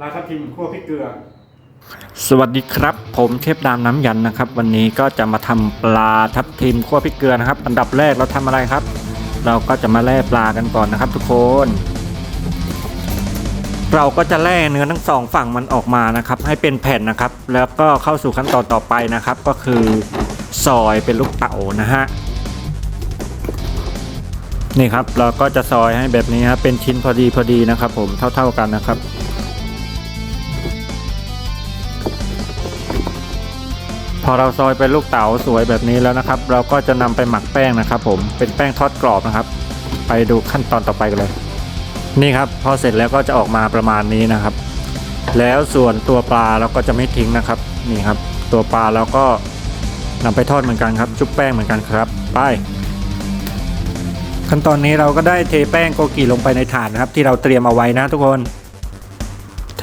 ลาทับทิมคั่วพริกเกลือ สวัสดีครับ ผมเทพดามน้ำยันนะครับ วันนี้ก็จะมาทำปลาทับทิมคั่วพริกเกลือนะครับ อันดับแรกเราทำอะไรครับ เราก็จะมาแล่ปลากันก่อนนะครับ ทุกคน เราก็จะแล่เนื้อทั้งสองฝั่งมันออกมานะครับ ให้เป็นแผ่นนะครับ แล้วก็เข้าสู่ขั้นตอนต่อไปนะครับ ก็คือซอยเป็นลูกเต๋านะฮะนี่ครับเราก็จะซอยให้แบบนี้ครับเป็นชิ้นพอดีพอดีนะครับ ผมเท่า ๆกันนะครับ อเราซอยเป็นลูกเต๋าสวยแบบนี้แล้วนะครับ เราก็จะนำไปหมักแป้งนะครับ ผมเป็นแป้งทอดกรอบนะครับ ไปดูขั้นตอนต่อไปกันเลย นี่ครับ พอเสร็จแล้วก็จะออกมาประมาณนี้นะครับ แล้วส่วนตัวปลาเราก็จะไม่ทิ้งนะครับนี่ครับ ตัวปลาเราก็นำไปทอดเหมือนกันครับ ชุบแป้งเหมือนกันครับไปขั้นตอนนี้เราก็ได้เทแป้งโกกิลงไปในถาดนะครับ ที่เราเตรียมเอาไว้นะทุกคน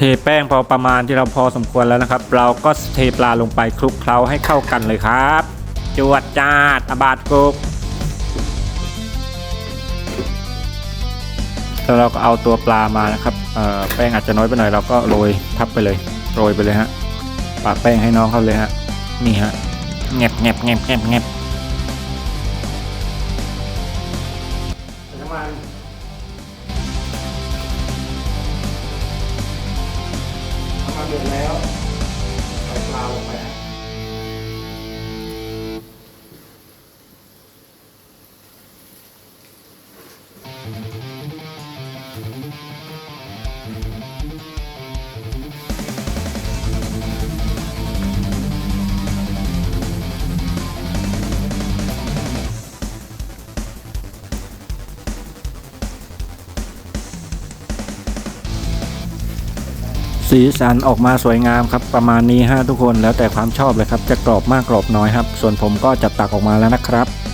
เทแป้งพอประมาณที่เราพอสมควรแล้วนะครับ เราก็เทปลาลงไปคลุกเคล้าให้เข้ากันเลยครับ จวดจาดอบาดกุกแล้วเราก็เอาตัวปลามานะครับเอ่อแป้งอาจจะน้อยไปหน่อยเราก็โรยทับไปเลยโรยไปเลยฮะปาแป้งให้น้องเขาเลยฮะนี่ฮะแงบแงบแงบแงบแงบน้ำมัน สีสันออกมาสวยงามครับประมาณนี้ฮะทุกคนแล้วแต่ความชอบเลยครับจะกรอบมากกรอบน้อยครับ ส่วนผมก็จะตักออกมาแล้วนะครับ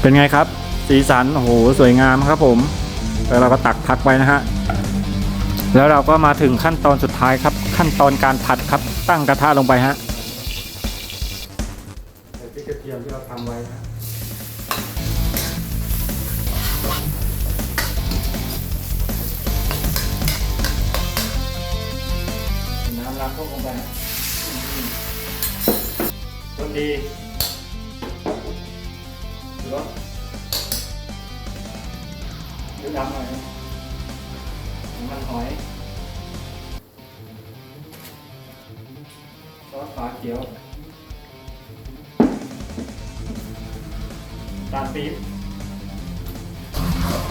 เป็นไงครับ สีสันโอ้โหสวยงามครับผม แล้วเราก็ตักพักไว้นะฮะแล้วเราก็มาถึงขั้นตอนสุดท้ายครับ ขั้นตอนการผัดครับตั้งกระทะลงไปฮะใส่พริกกระเทียมที่เราทำไว้นะน้ำล้างพวกลงไปนะคนดี รสเดี๋ยวดำหน่อยนะน้ำมันหอย ซอสฝาเขียวตาลปี๊บ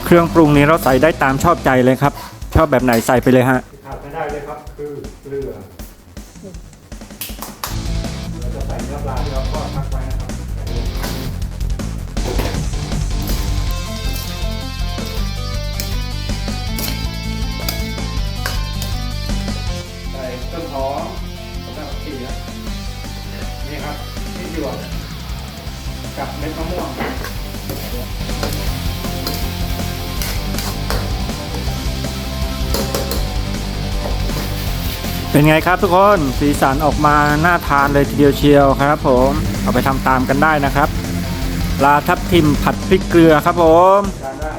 เครื่องปรุงนี้เราใส่ได้ตามชอบใจเลยครับ ชอบแบบไหนใส่ไปเลยฮะที่ขาดไม่ได้เลยครับ คือเกลือเราจะใส่เนื้อปลาที่เราทอดพักไว้ กับเม็ดมะม่วงเป็นไงครับทุกคนสีสันออกมาน่าทานเลยทีเดียวเชียวครับ ผมเอาไปทำตามกันได้นะครับ ลาทับทิมผัดพริกเกลือครับผมได้